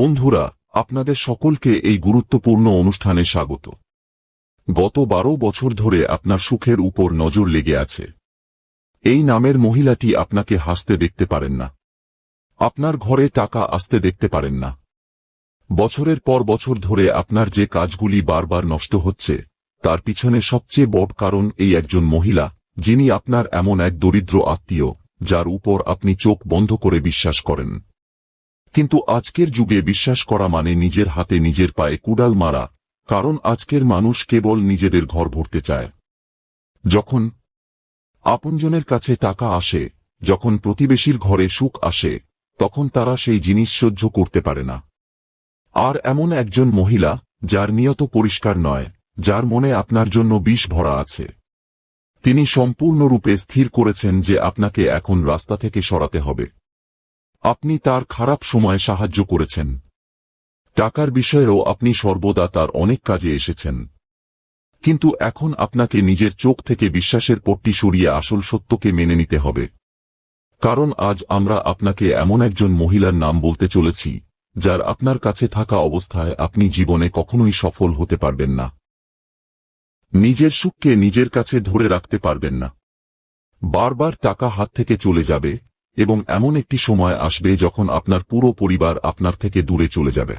বন্ধুরা, আপনাদের সকলকে এই গুরুত্বপূর্ণ অনুষ্ঠানে স্বাগত। গত বারো বছর ধরে আপনার সুখের উপর নজর লেগে আছে। এই নামের মহিলাটি আপনাকে হাসতে দেখতে পারেন না। আপনার ঘরে টাকা আসতে দেখতে পারেন না। বছরের পর বছর ধরে আপনার যে কাজগুলি বারবার নষ্ট হচ্ছে, তার পিছনে সবচেয়ে বড় কারণ এই একজন মহিলা, যিনি আপনার এমন এক দরিদ্র আত্মীয়, যার উপর আপনি চোখ বন্ধ করে বিশ্বাস করেন। কিন্তু আজকের যুগে বিশ্বাস করা মানে নিজের হাতে নিজের পায়ে কুড়াল মারা, কারণ আজকের মানুষ কেবল নিজেদের ঘর ভরতে চায়। যখন আপনজনের কাছে টাকা আসে, যখন প্রতিবেশীর ঘরে সুখ আসে, তখন তারা সেই জিনিস সহ্য করতে পারে না। আর এমন একজন মহিলা, যার নিয়ত পরিষ্কার নয়, যার মনে আপনার জন্য বিষ ভরা আছে। তিনি সম্পূর্ণরূপে স্থির করেছেন যে আপনাকে এখন রাস্তা থেকে সরাতে হবে। আপনি তার খারাপ সময়ে সাহায্য করেছেন। টাকার বিষয়েও আপনি সর্বদা তার অনেক কাজে এসেছেন। কিন্তু এখন আপনাকে নিজের চোখ থেকে বিশ্বাসের পট্টি সরিয়ে আসল সত্যকে মেনে নিতে হবে। কারণ আজ আমরা আপনাকে এমন একজন মহিলার নাম বলতে চলেছি, যার আপনার কাছে থাকা অবস্থায় আপনি জীবনে কখনোই সফল হতে পারবেন না। নিজের সুখকে নিজের কাছে ধরে রাখতে পারবেন না। বারবার টাকা হাত থেকে চলে যাবে এবং এমন একটি সময় আসবে যখন আপনার পুরো পরিবার আপনার থেকে দূরে চলে যাবে।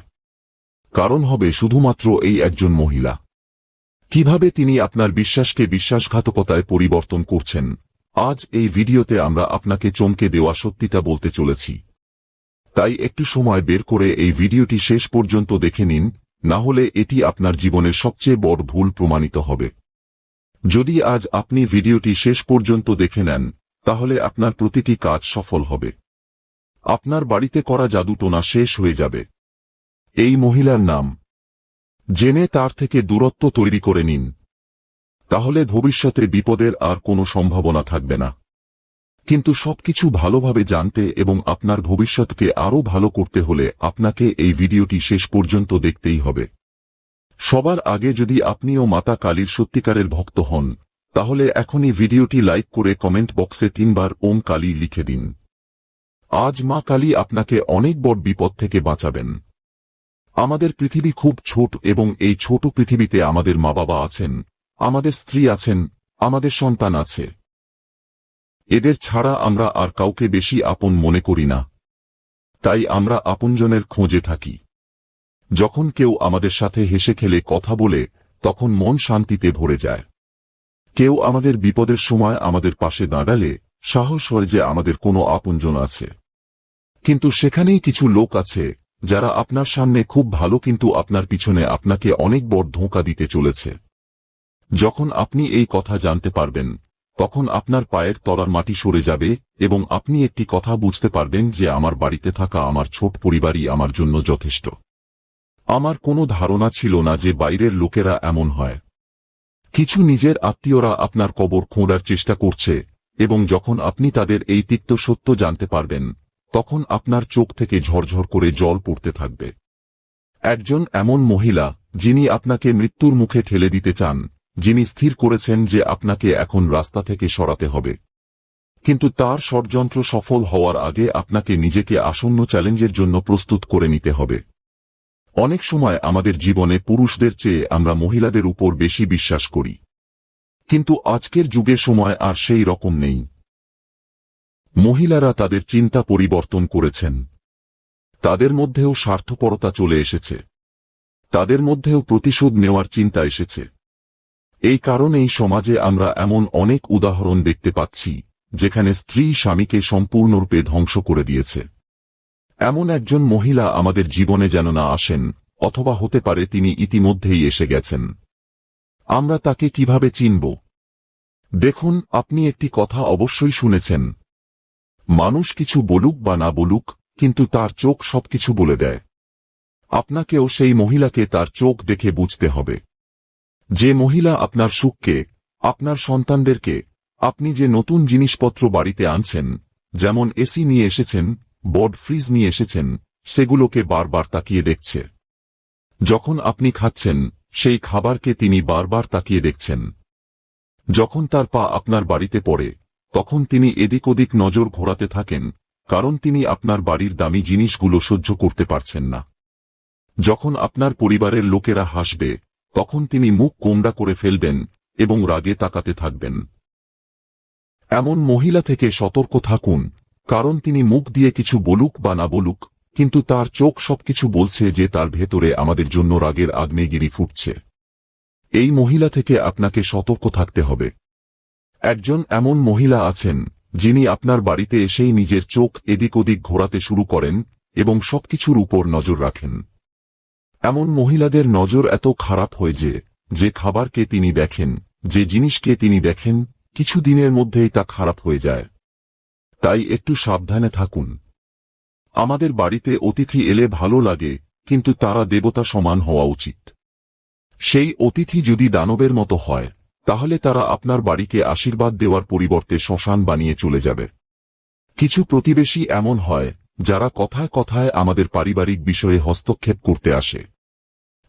কারণ হবে শুধুমাত্র এই একজন মহিলা। কীভাবে তিনি আপনার বিশ্বাসকে বিশ্বাসঘাতকতায় পরিবর্তন করছেন, আজ এই ভিডিওতে আমরা আপনাকে চমকে দেওয়া সত্যিটা বলতে চলেছি। তাই একটু সময় বের করে এই ভিডিওটি শেষ পর্যন্ত দেখে নিন, না হলে এটি আপনার জীবনের সবচেয়ে বড় ভুল প্রমাণিত হবে। যদি আজ আপনি ভিডিওটি শেষ পর্যন্ত দেখে নেন তাহলে আপনার প্রতিটি কাজ সফল হবে। আপনার বাড়িতে করা জাদুটোনা শেষ হয়ে যাবে। এই মহিলার নাম। জেনে তার থেকে দূরত্ব তৈরি করে নিন। তাহলে ভবিষ্যতে বিপদের আর কোনো সম্ভাবনা থাকবে না। কিন্তু সবকিছু ভালোভাবে জানতে এবং আপনার ভবিষ্যৎকে আরও ভালো করতে হলে আপনাকে এই ভিডিওটি শেষ পর্যন্ত দেখতেই হবে। সবার আগে যদি আপনিও মাতা কালীর সত্যিকারের ভক্ত হন তাহলে এখনই ভিডিওটি লাইক করে কমেন্ট বক্সে তিনবার ওম কালী লিখে দিন। আজ মা কালী আপনাকে অনেক বড় বিপদ থেকে বাঁচাবেন। আমাদের পৃথিবী খুব ছোট এবং এই ছোট পৃথিবীতে আমাদের মা বাবা আছেন, আমাদের স্ত্রী আছেন, আমাদের সন্তান আছে। এদের ছাড়া আমরা আর কাউকে বেশি আপন মনে করি না। তাই আমরা আপনজনের খোঁজে থাকি। যখন কেউ আমাদের সাথে হেসে খেলে কথা বলে, তখন মন শান্তিতে ভরে যায়। কেউ আমাদের বিপদের সময় আমাদের পাশে দাঁড়ালে সাহস হয় যে আমাদের কোনো আপনজন আছে। কিন্তু সেখানেই কিছু লোক আছে, যারা আপনার সামনে খুব ভালো কিন্তু আপনার পিছনে আপনাকে অনেক বড় ধোঁকা দিতে চলেছে। যখন আপনি এই কথা জানতে পারবেন, তখন আপনার পায়ের তলার মাটি সরে যাবে এবং আপনি একটি কথা বুঝতে পারবেন যে আমার বাড়িতে থাকা আমার ছোট পরিবারই আমার জন্য যথেষ্ট। আমার কোনো ধারণা ছিল না যে বাইরের লোকেরা এমন হয়। কিছু নিজের আত্মীয়রা আপনার কবর খোঁড়ার চেষ্টা করছে, এবং যখন আপনি তাদের এই তিক্ত সত্য জানতে পারবেন, তখন আপনার চোখ থেকে ঝরঝর করে জল পড়তে থাকবে। একজন এমন মহিলা, যিনি আপনাকে মৃত্যুর মুখে ঠেলে দিতে চান, যিনি স্থির করেছেন যে আপনাকে এখন রাস্তা থেকে সরাতে হবে। কিন্তু তার ষড়যন্ত্র সফল হওয়ার আগে আপনাকে নিজেকে আসন্ন চ্যালেঞ্জের জন্য প্রস্তুত করে নিতে হবে। অনেক সময় আমাদের জীবনে পুরুষদের চেয়ে আমরা মহিলাদের উপর বেশি বিশ্বাস করি। কিন্তু আজকের যুগে সময় আর সেই রকম নেই। মহিলারা তাদের চিন্তা পরিবর্তন করেছেন। তাদের মধ্যেও স্বার্থপরতা চলে এসেছে। তাদের মধ্যেও প্রতিশোধ নেওয়ার চিন্তা এসেছে। এই কারণেই সমাজে আমরা এমন অনেক উদাহরণ দেখতে পাচ্ছি, যেখানে স্ত্রী স্বামীকে সম্পূর্ণরূপে ধ্বংস করে দিয়েছে। এমন একজন মহিলা আমাদের জীবনে যেন না আসেন, অথবা হতে পারে তিনি ইতিমধ্যেই এসে গেছেন। আমরা তাকে কীভাবে চিনব? দেখুন, আপনি একটি কথা অবশ্যই শুনেছেন। মানুষ কিছু বলুক বা না বলুক, কিন্তু তার চোখ সবকিছু বলে দেয়। আপনাকেও সেই মহিলাকে তার চোখ দেখে বুঝতে হবে। যে মহিলা আপনার সুখকে, আপনার সন্তানদেরকে, আপনি যে নতুন জিনিসপত্র বাড়িতে আনছেন, যেমন এসি নিয়ে এসেছেন বড ফ্রিজ নিয়ে এসেছেন, সেগুলোকে বারবার তাকিয়ে দেখছে। যখন আপনি খাচ্ছেন, সেই খাবারকে তিনি বারবার তাকিয়ে দেখছেন। যখন তার পা আপনার বাড়িতে পড়ে, তখন তিনি এদিক ওদিক নজর ঘোরাতে থাকেন, কারণ তিনি আপনার বাড়ির দামি জিনিসগুলো সহ্য করতে পারছেন না। যখন আপনার পরিবারের লোকেরা হাসবে, তখন তিনি মুখ কোমড়া করে ফেলবেন এবং রাগে তাকাতে থাকবেন। এমন মহিলা থেকে সতর্ক থাকুন কারণ তিনি মুখ দিয়ে কিছু বলুক বা না বলুক, কিন্তু তার চোখ সবকিছু বলছে যে তার ভেতরে আমাদের জন্য রাগের আগ্নেয়গিরি ফুটছে। এই মহিলা থেকে আপনাকে সতর্ক থাকতে হবে। একজন এমন মহিলা আছেন, যিনি আপনার বাড়িতে এসেই নিজের চোখ এদিক ওদিক ঘোরাতে শুরু করেন এবং সবকিছুর উপর নজর রাখেন। এমন মহিলাদের নজর এত খারাপ হয়ে যে যে খাবারকে তিনি দেখেন, যে জিনিসকে তিনি দেখেন, কিছু দিনের মধ্যেই তা খারাপ হয়ে যায়। তাই একটু সাবধানে থাকুন। আমাদের বাড়িতে অতিথি এলে ভালো লাগে, কিন্তু তারা দেবতা সমান হওয়া উচিত। সেই অতিথি যদি দানবের মতো হয়, তাহলে তারা আপনার বাড়িকে আশীর্বাদ দেওয়ার পরিবর্তে শ্মশান বানিয়ে চলে যাবে। কিছু প্রতিবেশী এমন হয়, যারা কথায় কথায় আমাদের পারিবারিক বিষয়ে হস্তক্ষেপ করতে আসে।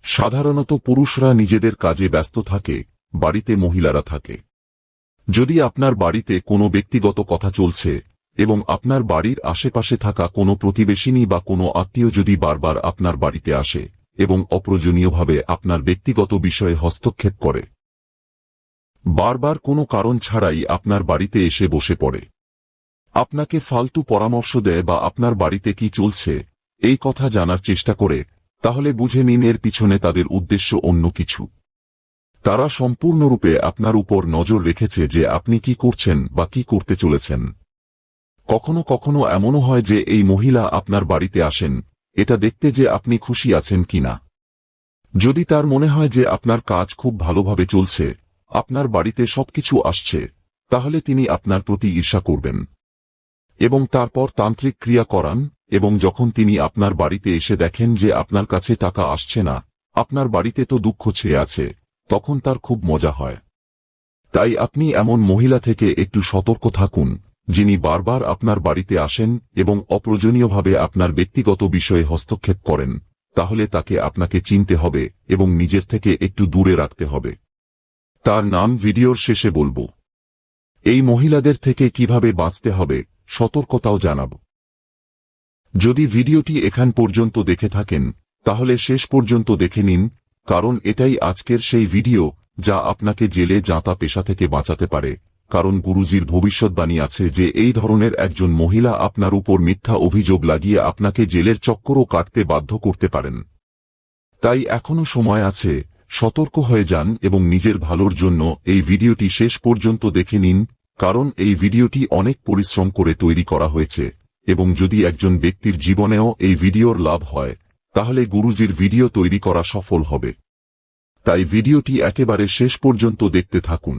সাধারণত পুরুষরা নিজেদের কাজে ব্যস্ত থাকে, বাড়িতে মহিলারা থাকে। যদি আপনার বাড়িতে কোনো ব্যক্তিগত কথা চলছে এবং আপনার বাড়ির আশেপাশে থাকা কোনো প্রতিবেশিনী বা কোনো আত্মীয় যদি বারবার আপনার বাড়িতে আসে এবং অপ্রয়োজনীয়ভাবে আপনার ব্যক্তিগত বিষয়ে হস্তক্ষেপ করে। বারবার কোনো কারণ ছাড়াই আপনার বাড়িতে এসে বসে পড়ে। আপনাকে ফালতু পরামর্শ দেয় বা আপনার বাড়িতে কি চলছে, এই কথা জানার চেষ্টা করে, তাহলে বুঝে নিন এর পিছনে তাদের উদ্দেশ্য অন্য কিছু। তারা সম্পূর্ণরূপে আপনার উপর নজর রেখেছে যে আপনি কি করছেন বা কি করতে চলেছেন। কখনো কখনো এমনও হয় যে এই মহিলা আপনার বাড়িতে আসেন, এটা দেখতে যে আপনি খুশি আছেন কিনা। যদি তার মনে হয় যে আপনার কাজ খুব ভালোভাবে চলছে, আপনার বাড়িতে সবকিছু আসছে, তাহলে তিনি আপনার প্রতি ঈর্ষা করবেন। এবং তারপর তান্ত্রিক ক্রিয়া করান, এবং যখন তিনি আপনার বাড়িতে এসে দেখেন যে আপনার কাছে টাকা আসছে না, আপনার বাড়িতে তো দুঃখ ছেয়ে আছে, তখন তার খুব মজা হয়। তাই আপনি এমন মহিলা থেকে একটু সতর্ক থাকুন। যিনি বারবার আপনার বাড়িতে আসেন এবং অপ্রয়োজনীয়ভাবে আপনার ব্যক্তিগত বিষয়ে হস্তক্ষেপ করেন, তাহলে তাকে আপনাকে চিনতে হবে এবং নিজের থেকে একটু দূরে রাখতে হবে। তার নাম ভিডিওর শেষে বলব। এই মহিলাদের থেকে কীভাবে বাঁচতে হবে, সতর্কতাও জানাব। যদি ভিডিওটি এখান পর্যন্ত দেখে থাকেন, তাহলে শেষ পর্যন্ত দেখে নিন, কারণ এটাই আজকের সেই ভিডিও, যা আপনাকে জেলে যাঁতা পেশা থেকে বাঁচাতে পারে। কারণ গুরুজির ভবিষ্যৎবাণী আছে যে এই ধরনের একজন মহিলা আপনার উপর মিথ্যা অভিযোগ লাগিয়ে আপনাকে জেলের চক্করও কাটতে বাধ্য করতে পারেন। তাই এখনও সময় আছে, সতর্ক হয়ে যান এবং নিজের ভালোর জন্য এই ভিডিওটি শেষ পর্যন্ত দেখে নিন, কারণ এই ভিডিওটি অনেক পরিশ্রম করে তৈরি করা হয়েছে, এবং যদি একজন ব্যক্তির জীবনেও এই ভিডিওর লাভ হয়, তাহলে গুরুজির ভিডিও তৈরি করা সফল হবে। তাই ভিডিওটি একেবারে শেষ পর্যন্ত দেখতে থাকুন।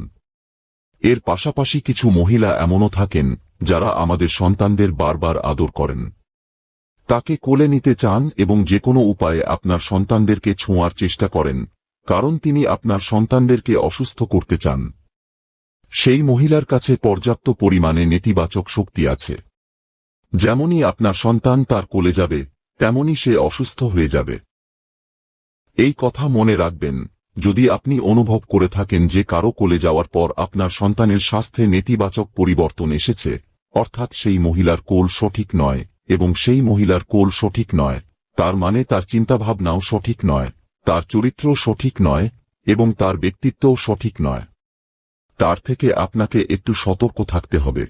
এর পাশাপাশি কিছু মহিলা এমনও থাকেন, যারা আমাদের সন্তানদের বারবার আদর করেন। তাকে কোলে নিতে চান এবং যে কোনো উপায়ে আপনার সন্তানদেরকে ছোঁয়ার চেষ্টা করেন, কারণ তিনি আপনার সন্তানদেরকে অসুস্থ করতে চান। সেই মহিলার কাছে পর্যাপ্ত পরিমাণে নেতিবাচক শক্তি আছে। যেমনই আপনার সন্তান তার কোলে যাবে তেমনি সে অসুস্থ হয়ে যাবে। এই কথা মনে রাখবেন যদি আপনি অনুভব করে থাকেন যে কারও কোলে যাওয়ার পর আপনার সন্তানের স্বাস্থ্যে নেতিবাচক পরিবর্তন এসেছে, অর্থাৎ সেই মহিলার কোল সঠিক নয় এবং সেই মহিলার কোল সঠিক নয়, তার মানে তার চিন্তাভাবনাও সঠিক নয়, তার চরিত্র সঠিক নয় এবং তার ব্যক্তিত্বও সঠিক নয়। তার থেকে আপনাকে একটু সতর্ক থাকতে হবে।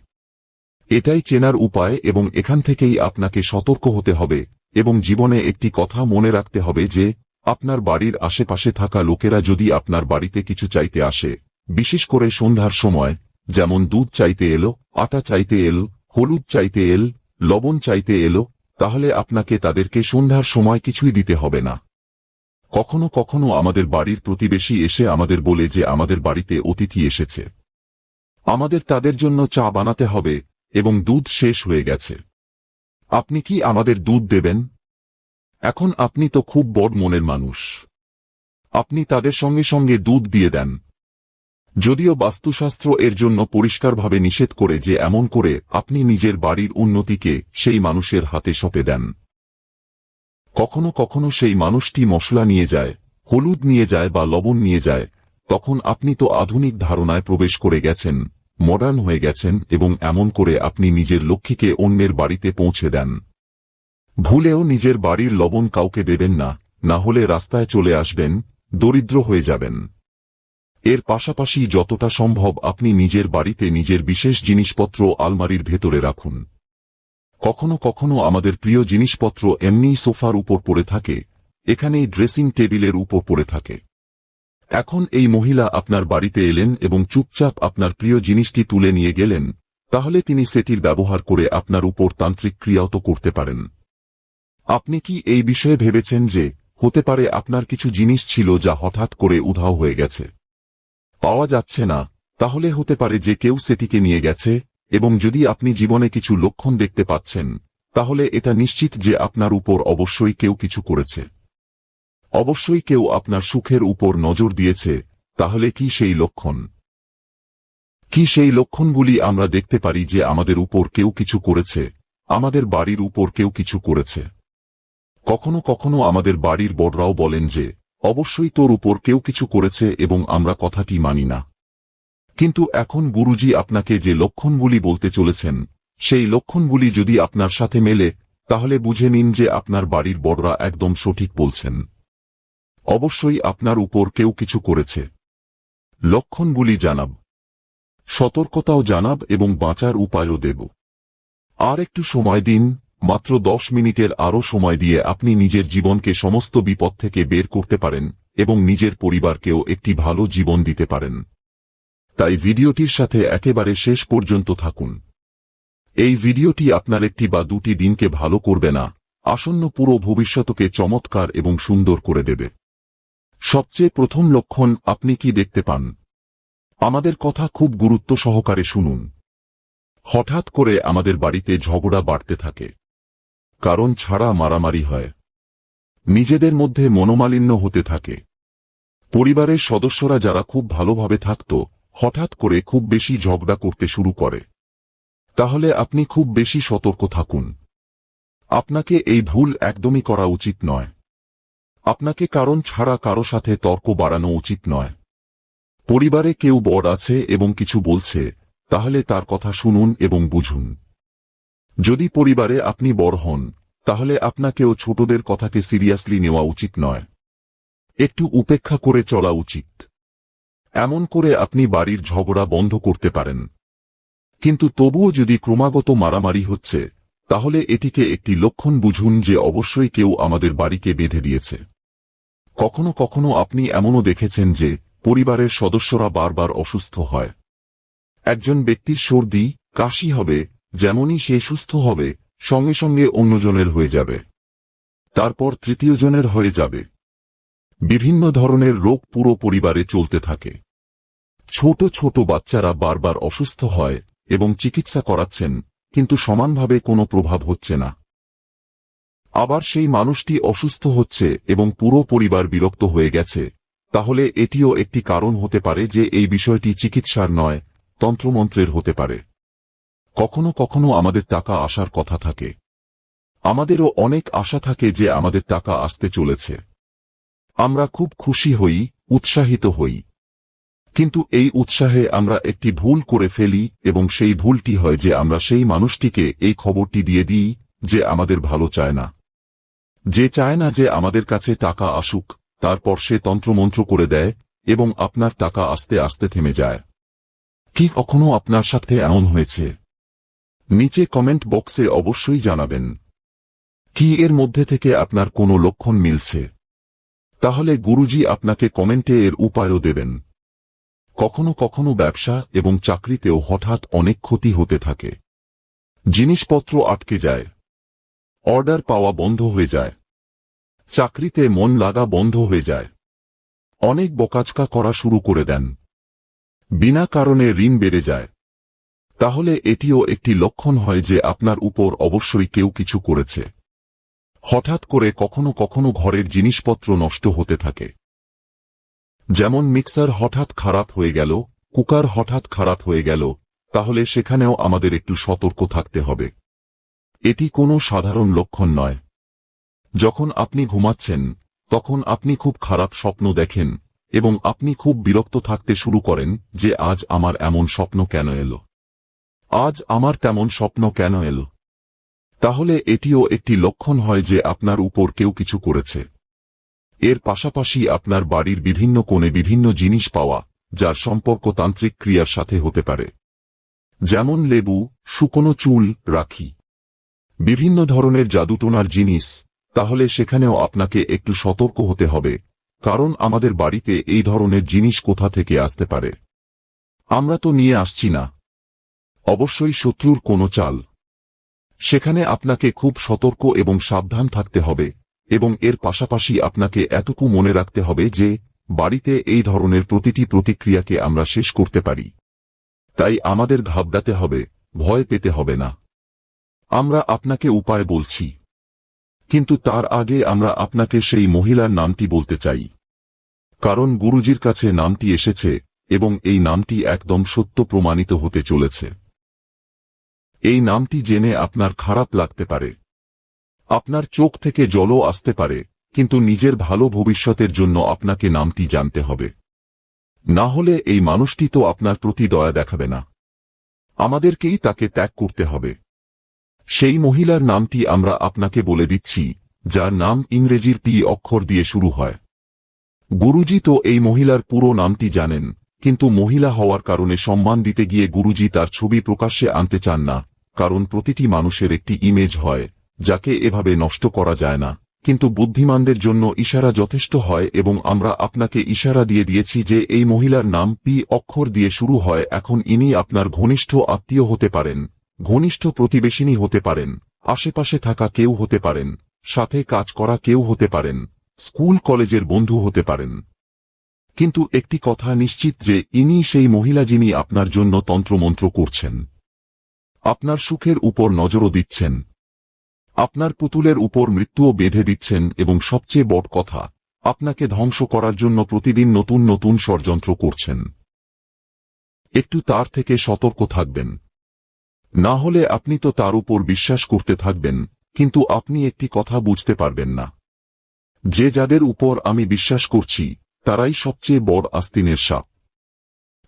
এটাই চেনার উপায় এবং এখান থেকেই আপনাকে সতর্ক হতে হবে এবং জীবনে একটি কথা মনে রাখতে হবে যে আপনার বাড়ির আশেপাশে থাকা লোকেরা যদি আপনার বাড়িতে কিছু চাইতে আসে, বিশেষ করে সন্ধ্যার সময়, যেমন দুধ চাইতে এলো, আটা চাইতে এল, হলুদ চাইতে এল, লবণ চাইতে এলো, তাহলে আপনাকে তাদেরকে সন্ধ্যার সময় কিছুই দিতে হবে না। কখনো কখনো আমাদের বাড়ির প্রতিবেশী এসে আমাদের বলে যে আমাদের বাড়িতে অতিথি এসেছে। আমাদের তাদের জন্য চা বানাতে হবে, এবং দুধ শেষ হয়ে গেছে। আপনি কি আমাদের দুধ দেবেন? এখন আপনি তো খুব বড় মনের মানুষ। আপনি তাদের সঙ্গে সঙ্গে দুধ দিয়ে দেন। যদিও বাস্তুশাস্ত্র এর জন্য পরিষ্কারভাবে নিষেধ করে যে এমন করে আপনি নিজের বাড়ির উন্নতিকে সেই মানুষের হাতে সঁপে দেন। কখনো কখনো সেই মানুষটি মশলা নিয়ে যায়, হলুদ নিয়ে যায় বা লবণ নিয়ে যায়, তখন আপনি তো আধুনিক ধারণায় প্রবেশ করে গেছেন মডার্ন হয়ে গেছেন এবং এমন করে আপনি নিজের লক্ষ্মীকে অন্যের বাড়িতে পৌঁছে দেন। ভুলেও নিজের বাড়ির লবণ কাউকে দেবেন না না হলে রাস্তায় চলে আসবেন, দরিদ্র হয়ে যাবেন। এর পাশাপাশি যতটা সম্ভব আপনি নিজের বাড়িতে নিজের বিশেষ জিনিসপত্র আলমারির ভেতরে রাখুন। কখনো কখনো আমাদের প্রিয় জিনিসপত্র এমনি সোফার উপর পড়ে থাকে, এখানেই ড্রেসিং টেবিলের উপর পড়ে থাকে। এখন এই মহিলা আপনার বাড়িতে এলেন এবং চুপচাপ আপনার প্রিয় জিনিসটি তুলে নিয়ে গেলেন, তাহলে তিনি সেটির ব্যবহার করে আপনার উপর তান্ত্রিক ক্রিয়াও তো করতে পারেন। আপনি কি এই বিষয়ে ভেবেছেন যে, হতে পারে আপনার কিছু জিনিস ছিল যা হঠাৎ করে উধাও হয়ে গেছে? পাওয়া যাচ্ছে না, তাহলে হতে পারে যে কেউ সেটিকে নিয়ে গেছে, এবং যদি আপনি জীবনে কিছু লক্ষণ দেখতে পাচ্ছেন, তাহলে এটা নিশ্চিত যে আপনার উপর অবশ্যই কেউ কিছু করেছে। অবশ্যই কেউ আপনার সুখের উপর নজর দিয়েছে, তাহলে কি সেই লক্ষণ? কি সেই লক্ষণগুলি আমরা দেখতে পারি যে আমাদের উপর কেউ কিছু করেছে, আমাদের বাড়ির উপর কেউ কিছু করেছে? কখনো কখনো আমাদের বাড়ির বড়রাও বলেন যে, অবশ্যই তোর উপর কেউ কিছু করেছে এবং আমরা কথাটি মানি না। কিন্তু এখন গুরুজি আপনাকে যে লক্ষণগুলি বলতে চলেছেন, সেই লক্ষণগুলি যদি আপনার সাথে মেলে, তাহলে বুঝে নিন যে আপনার বাড়ির বড়রা একদম সঠিক বলছেন। অবশ্যই আপনার উপর কেউ কিছু করেছে। লক্ষণগুলি জানাব। সতর্কতাও জানাব এবং বাঁচার উপায়ও দেব। আর একটু সময় দিন মাত্র দশ মিনিটের আরও সময় দিয়ে আপনি নিজের জীবনকে সমস্ত বিপদ থেকে বের করতে পারেন এবং নিজের পরিবারকেও একটি ভালো জীবন দিতে পারেন। তাই ভিডিওটির সাথে একেবারে শেষ পর্যন্ত থাকুন। এই ভিডিওটি আপনার একটি বা দুটি দিনকে ভালো করবে না, আসন্ন পুরো ভবিষ্যতকে চমৎকার এবং সুন্দর করে দেবে। সবচেয়ে প্রথম লক্ষণ, আপনি কি দেখতে পান? আমাদের কথা খুব গুরুত্ব সহকারে শুনুন। হঠাৎ করে আমাদের বাড়িতে ঝগড়া বাড়তে থাকে। কারণ ছাড়া মারামারি হয়। নিজেদের মধ্যে মনোমালিন্য হতে থাকে। পরিবারের সদস্যরা যারা খুব ভালোভাবে থাকত, হঠাৎ করে খুব বেশি ঝগড়া করতে শুরু করে। তাহলে আপনি খুব বেশি সতর্ক থাকুন। আপনাকে এই ভুল একদমই করা উচিত নয়। আপনাকে কারণ ছাড়া কারও সাথে তর্ক বাড়ানো উচিত নয়। পরিবারে কেউ বড় আছে এবং কিছু বলছে, তাহলে তার কথা শুনুন এবং বুঝুন। যদি পরিবারে আপনি বড় হন, তাহলে আপনাকেও ছোটদের কথাকে সিরিয়াসলি নেওয়া উচিত নয়। একটু উপেক্ষা করে চলা উচিত। এমন করে আপনি বাড়ির ঝগড়া বন্ধ করতে পারেন। কিন্তু তবুও যদি ক্রমাগত মারামারি হচ্ছে, তাহলে এটিকে একটি লক্ষণ বুঝুন যে অবশ্যই কেউ আমাদের বাড়িকে বেঁধে দিয়েছে। কখনো কখনো আপনি এমনও দেখেছেন যে পরিবারের সদস্যরা বারবার অসুস্থ হয়। একজন ব্যক্তির সর্দি, কাশি হবে যেমনই সে সুস্থ হবে, সঙ্গে সঙ্গে অন্যজনের হয়ে যাবে। তারপর তৃতীয় জনের হয়ে যাবে। বিভিন্ন ধরনের রোগ পুরো পরিবারে চলতে থাকে। ছোট ছোট বাচ্চারা বারবার অসুস্থ হয় এবং চিকিৎসা করাচ্ছেন, কিন্তু সমানভাবে কোনো প্রভাব হচ্ছে না। আবার সেই মানুষটি অসুস্থ হচ্ছে এবং পুরো পরিবার বিরক্ত হয়ে গেছে। তাহলে এটিও একটি কারণ হতে পারে যে এই বিষয়টি চিকিৎসার নয়, তন্ত্রমন্ত্রের হতে পারে। কখনো কখনো আমাদের টাকা আসার কথা থাকে। আমাদেরও অনেক আশা থাকে যে আমাদের টাকা আসতে চলেছে। আমরা খুব খুশি হই, উৎসাহিত হই। কিন্তু এই উৎসাহে আমরা একটি ভুল করে ফেলি এবং সেই ভুলটি হয় যে আমরা সেই মানুষটিকে এই খবরটি দিয়ে দিই যে আমাদের ভালো চায় না। যে চায় না যে আমাদের কাছে টাকা আসুক, তারপর সে তন্ত্রমন্ত্র করে দেয় এবং আপনার টাকা আস্তে আস্তে থেমে যায়। কি কখনো আপনার সাথে এমন হয়েছে? নিচে কমেন্ট বক্সে অবশ্যই জানাবেন। কি এর মধ্যে থেকে আপনার কোনো লক্ষণ মিলছে? তাহলে গুরুজি আপনাকে কমেন্টে এর উপায়ও দেবেন। কখনো কখনো ব্যবসা এবং চাকরিতেও হঠাৎ অনেক ক্ষতি হতে থাকে। জিনিসপত্র আটকে যায়। অর্ডার পাওয়া বন্ধ হয়ে যায়। চাকরিতে মন লাগা বন্ধ হয়ে যায়। অনেক বকাচকা করা শুরু করে দেন। বিনা কারণে ঋণ বেড়ে যায়। তাহলে এটিও একটি লক্ষণ হয় যে আপনার উপর অবশ্যই কেউ কিছু করেছে। হঠাৎ করে কখনো কখনো ঘরের জিনিসপত্র নষ্ট হতে থাকে। যেমন মিক্সার হঠাৎ খারাপ হয়ে গেল, কুকার হঠাৎ খারাপ হয়ে গেল, তাহলে সেখানেও আমাদের একটু সতর্ক থাকতে হবে। এটি কোনো সাধারণ লক্ষণ নয়। যখন আপনি ঘুমাচ্ছেন, তখন আপনি খুব খারাপ স্বপ্ন দেখেন এবং আপনি খুব বিরক্ত থাকতে শুরু করেন যে আজ আমার এমন স্বপ্ন কেন এলো। আজ আমার তেমন স্বপ্ন কেন এলো? তাহলে এটিও একটি লক্ষণ হয় যে আপনার উপর কেউ কিছু করেছে। এর পাশাপাশি আপনার বাড়ির বিভিন্ন কোণে বিভিন্ন জিনিস পাওয়া, যার সম্পর্ক তান্ত্রিক ক্রিয়ার সাথে হতে পারে। যেমন লেবু, শুকনো চুল, রাখি। বিভিন্ন ধরনের জাদুটোনার জিনিস, তাহলে সেখানেও আপনাকে একটু সতর্ক হতে হবে, কারণ আমাদের বাড়িতে এই ধরনের জিনিস কোথা থেকে আসতে পারে? আমরা তো নিয়ে আসছি না অবশ্যই শত্রুর কোনো চাল। সেখানে আপনাকে খুব সতর্ক এবং সাবধান থাকতে হবে, এবং এর পাশাপাশি আপনাকে এতটুকু মনে রাখতে হবে যে, বাড়িতে এই ধরনের প্রতিটি প্রতিক্রিয়াকে আমরা শেষ করতে পারি। তাই আমাদের ঘাবড়াতে হবে, ভয় পেতে হবে না। আমরা আপনাকে উপায় বলছি। কিন্তু তার আগে আমরা আপনাকে সেই মহিলার নামটি বলতে চাই। কারণ গুরুজির কাছে নামটি এসেছে, এবং এই নামটি একদম সত্য প্রমাণিত হতে চলেছে। এই নামটি জেনে আপনার খারাপ লাগতে পারে। আপনার চোখ থেকে জলও আসতে পারে, কিন্তু নিজের ভালো ভবিষ্যতের জন্য আপনাকে নামটি জানতে হবে। না হলে এই মানুষটি তো আপনার প্রতি দয়া দেখাবে না। আমাদেরকেই তাকে ত্যাগ করতে হবে। সেই মহিলার নামটি আমরা আপনাকে বলে দিচ্ছি, যার নাম ইংরেজির পি অক্ষর দিয়ে শুরু হয়। গুরুজি তো এই মহিলার পুরো নামটি জানেন, কিন্তু মহিলা হওয়ার কারণে সম্মান দিতে গিয়ে গুরুজি তার ছবি প্রকাশ্যে আনতে চান না। কারণ প্রতিটি মানুষের একটি ইমেজ হয়, যাকে এভাবে নষ্ট করা যায় না। কিন্তু বুদ্ধিমানদের জন্য ইশারা যথেষ্ট হয় এবং আমরা আপনাকে ইশারা দিয়ে দিয়েছি যে এই মহিলার নাম পি অক্ষর দিয়ে শুরু হয়, এখন ইনি আপনার ঘনিষ্ঠ আত্মীয় হতে পারেন, ঘনিষ্ঠ প্রতিবেশিনী হতে পারেন, আশেপাশে থাকা কেউ হতে পারেন, সাথে কাজ করা কেউ হতে পারেন, স্কুল কলেজের বন্ধু হতে পারেন। কিন্তু একটি কথা নিশ্চিত যে ইনি সেই মহিলা যিনি আপনার জন্য তন্ত্রমন্ত্র করছেন। আপনার সুখের উপর নজরও দিচ্ছেন। আপনার পুতুলের উপর মৃত্যুও বেঁধে দিচ্ছেন এবং সবচেয়ে বড় কথা, আপনাকে ধ্বংস করার জন্য প্রতিদিন নতুন নতুন ষড়যন্ত্র করছেন। একটু তার থেকে সতর্ক থাকবেন। না হলে আপনি তো তার উপর বিশ্বাস করতে থাকবেন, কিন্তু আপনি একটি কথা বুঝতে পারবেন না। যে যাদের উপর আমি বিশ্বাস করছি, তারাই সবচেয়ে বড় আস্তিনের সাপ।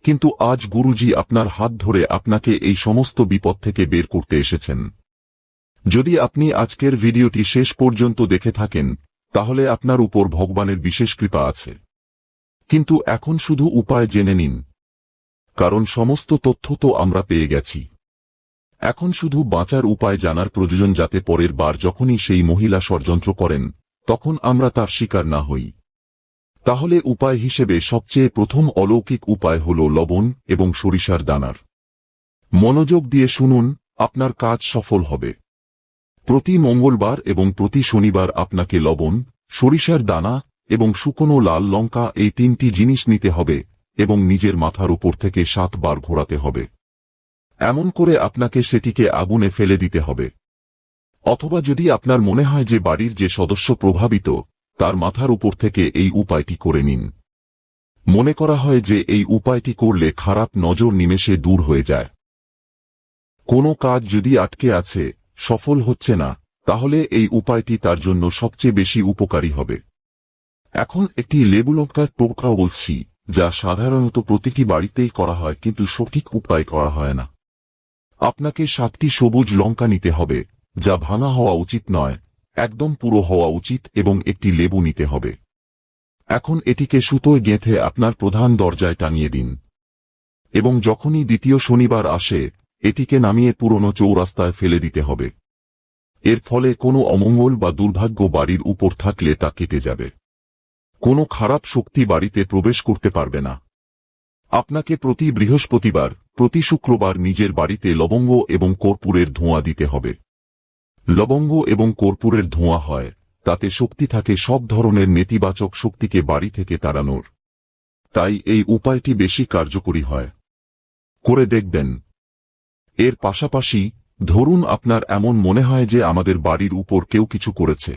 কিন্তু আজ গুরুজি আপনার হাত ধরে আপনাকে এই সমস্ত বিপদ থেকে বের করতে এসেছেন। যদি আপনি আজকের ভিডিওটি শেষ পর্যন্ত দেখে থাকেন, তাহলে আপনার উপর ভগবানের বিশেষ কৃপা আছে। কিন্তু এখন শুধু উপায় জেনে নিন। কারণ সমস্ত তথ্য তো আমরা পেয়ে গেছি। এখন শুধু বাঁচার উপায় জানার প্রয়োজন যাতে পরের বার যখনই সেই মহিলা ষড়যন্ত্র করেন, তখন আমরা তার শিকার না হই। তাহলে উপায় হিসেবে সবচেয়ে প্রথম অলৌকিক উপায় হল লবণ এবং সরিষার দানার। মনোযোগ দিয়ে শুনুন, আপনার কাজ সফল হবে। প্রতি মঙ্গলবার এবং প্রতি শনিবার আপনাকে লবণ, সরিষার দানা এবং শুকনো লাল লঙ্কা এই তিনটি জিনিস নিতে হবে এবং নিজের মাথার উপর থেকে সাতবার ঘোরাতে হবে। এমন করে আপনাকে সেটিকে আগুনে ফেলে দিতে হবে। অথবা যদি আপনার মনে হয় যে বাড়ির যে সদস্য প্রভাবিত তার মাথার উপর থেকে এই উপায়টি করে নিন। মনে করা হয় যে এই উপায়টি করলে খারাপ নজর নিমেষে দূর হয়ে যায়। কোনো কাজ যদি আটকে আছে, সফল হচ্ছে না, তাহলে এই উপায়টি তার জন্য সবচেয়ে বেশি উপকারী হবে। এখন একটি লেবুলঙ্কার টোকা বলছি, যা সাধারণত প্রতিটি বাড়িতেই করা হয় কিন্তু সঠিক উপায় করা হয় না। আপনাকে সাতটি সবুজ লঙ্কা নিতে হবে, যা ভাঙা হওয়া উচিত নয় একদম পুরো হওয়া উচিত এবং একটি লেবু নিতে হবে। এখন এটিকে সুতোয় গেঁথে আপনার প্রধান দরজায় টানিয়ে দিন। এবং যখনই দ্বিতীয় শনিবার আসে, এটিকে নামিয়ে পুরনো চৌরাস্তায় ফেলে দিতে হবে। এর ফলে কোনো অমঙ্গল বা দুর্ভাগ্য বাড়ির উপর থাকলে তা কেটে যাবে। কোনো খারাপ শক্তি বাড়িতে প্রবেশ করতে পারবে না। আপনাকে প্রতি বৃহস্পতিবার, প্রতি শুক্রবার নিজের বাড়িতে লবঙ্গ এবং কর্পূরের ধোঁয়া দিতে হবে। লবঙ্গ এবং কর্পূরের ধোঁয়া হয়, তাতে শক্তি থাকে সব ধরনের নেতিবাচক শক্তিকে বাড়ি থেকে তাড়ানোর। তাই এই উপায়টি বেশি কার্যকরী হয়। করে দেখবেন। এর পাশাপাশি, ধরুন আপনার এমন মনে হয় যে আমাদের বাড়ির উপর কেউ কিছু করেছে।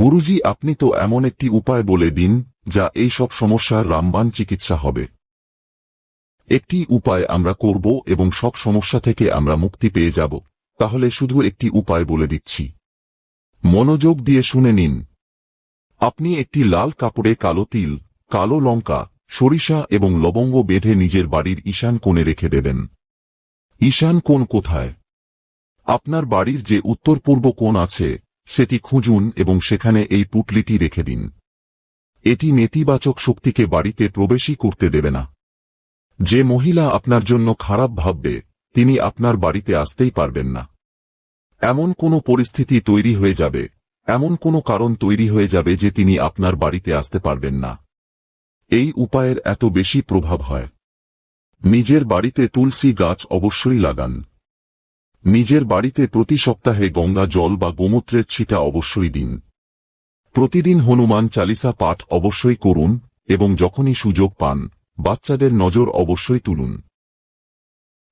গুরুজি, আপনি তো এমন একটি উপায় বলে দিন, যা এই সব সমস্যার রামবান চিকিৎসা হবে। একটি উপায় আমরা করব এবং সব সমস্যা থেকে আমরা মুক্তি পেয়ে যাব। তাহলে শুধু একটি উপায় বলে দিচ্ছি। মনোযোগ দিয়ে শুনে নিন। আপনি একটি লাল কাপড়ে কালো তিল, কালো লঙ্কা, সরিষা এবং লবঙ্গ বেঁধে নিজের বাড়ির ঈশান কোণে রেখে দেবেন। ঈশান কোণ কোথায়? আপনার বাড়ির যে উত্তর পূর্ব কোণ আছে, সেটি খুঁজুন এবং সেখানে এই পুটলিটি রেখে দিন। এটি নেতিবাচক শক্তিকে বাড়িতে প্রবেশই করতে দেবে না। যে মহিলা আপনার জন্য খারাপ ভাববে তিনি আপনার বাড়িতে আসতেই পারবেন না। এমন কোনো পরিস্থিতি তৈরি হয়ে যাবে, এমন কোনো কারণ তৈরি হয়ে যাবে যে তিনি আপনার বাড়িতে আসতে পারবেন না। এই উপায়ের এত বেশি প্রভাব হয়। নিজের বাড়িতে তুলসী গাছ অবশ্যই লাগান। নিজের বাড়িতে প্রতি সপ্তাহে গঙ্গা জল বা গোমূত্রের ছিটা অবশ্যই দিন। প্রতিদিন হনুমান চালিসা পাঠ অবশ্যই করুন এবং যখনই সুযোগ পান, বাচ্চাদের নজর অবশ্যই তুলুন।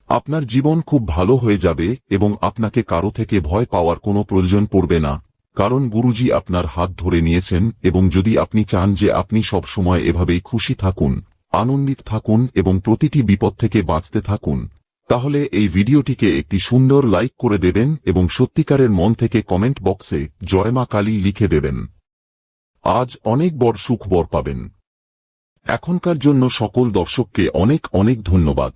আপনার জীবন খুব ভালো হয়ে যাবে এবং আপনাকে কারও থেকে ভয় পাওয়ার কোনো প্রয়োজন পড়বে না। কারণ গুরুজি আপনার হাত ধরে নিয়েছেন এবং যদি আপনি চান যে আপনি সব সময় এভাবেই খুশি থাকুন, আনন্দিত থাকুন এবং প্রতিটি বিপদ থেকে বাঁচতে থাকুন, তাহলে এই ভিডিওটিকে একটি সুন্দর লাইক করে দেবেন এবং সত্যিকারের মন থেকে কমেন্ট বক্সে জয়মা কালী লিখে দেবেন। আজ অনেক বড় সুখবর পাবেন। এখনকার জন্য সকল দর্শককে অনেক অনেক ধন্যবাদ।